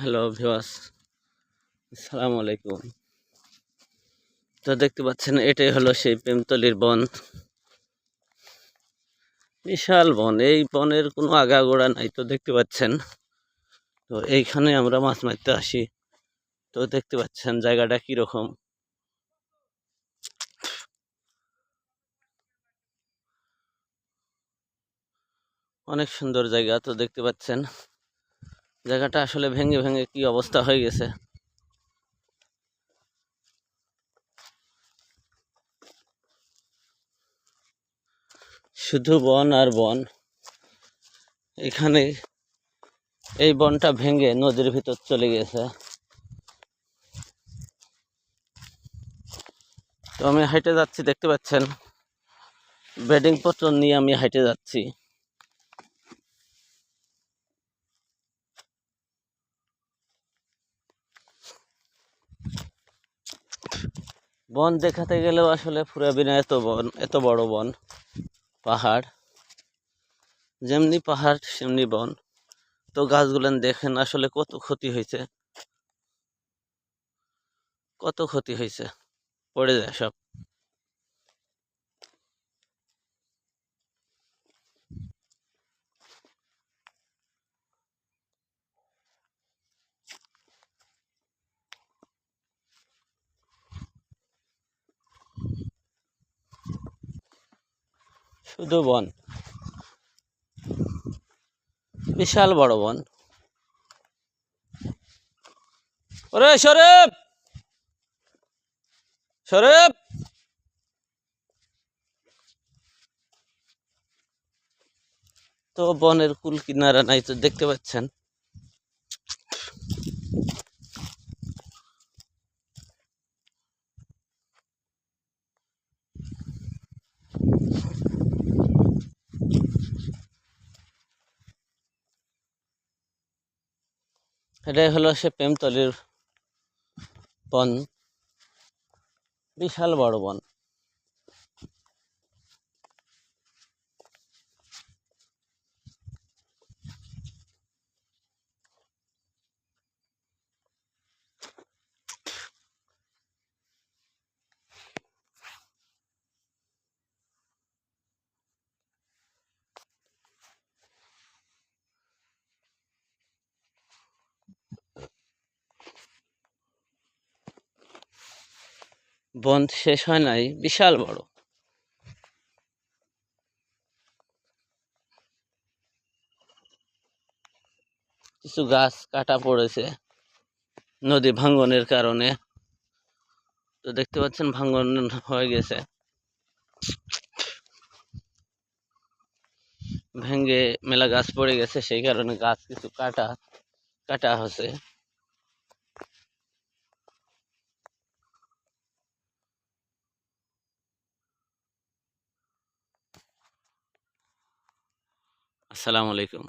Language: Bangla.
হ্যালো ভিওয়াস আসসালামু আলাইকুম। তো দেখতে পাচ্ছেন, এটাই হলো সেই প্রেমতলির বন। বিশাল বন, এই বনের কোনো আগাগোড়া নাই তো দেখতে পাচ্ছেন। তো এইখানে আমরা মাছ মারতে আসি। তো দেখতে পাচ্ছেন জায়গাটা কীরকম। অনেক সুন্দর জায়গা তো দেখতে পাচ্ছেন। জায়গাটা আসলে ভেঙে ভেঙে কি অবস্থা হয়ে গেছে। শুধু বন আর বন। এখানে এই বনটা ভেঙে নদীর ভিতর চলে গেছে। তো আমি হাইটে যাচ্ছি, দেখতে পাচ্ছেন? বেডিং পত্র নিয়ে আমি হাইটে যাচ্ছি। বন দেখাতে গেলেও আসলে ফুরাবিনা এত বন, এত বড় বন, পাহাড়। যেমনি পাহাড়, সেমনি বন। তো গাছগুলান দেখেন আসলে কত ক্ষতি হয়েছে। কত ক্ষতি হয়েছে। পড়ে যায় সব। শুধু বন। বিশাল বড় বন। ওরে শরীফ শরীফ তো বনের কুল কিনারা নাই তো দেখতে পাচ্ছেন। এটাই হলো সে প্রেমতলির বন বিশাল বড় বন। বন শেষ হয় নাই, বিশাল বড়। কিছু গাছ কাটা পড়েছে নদী ভাঙ্গনের কারণে। তো দেখতে পাচ্ছেন ভাঙ্গন হয়ে গেছে। ভেঙ্গে মেলা গাছ পড়ে গেছে, সেই কারণে গাছ কিছু কাটা কাটা হচ্ছে। আসসালামু আলাইকুম।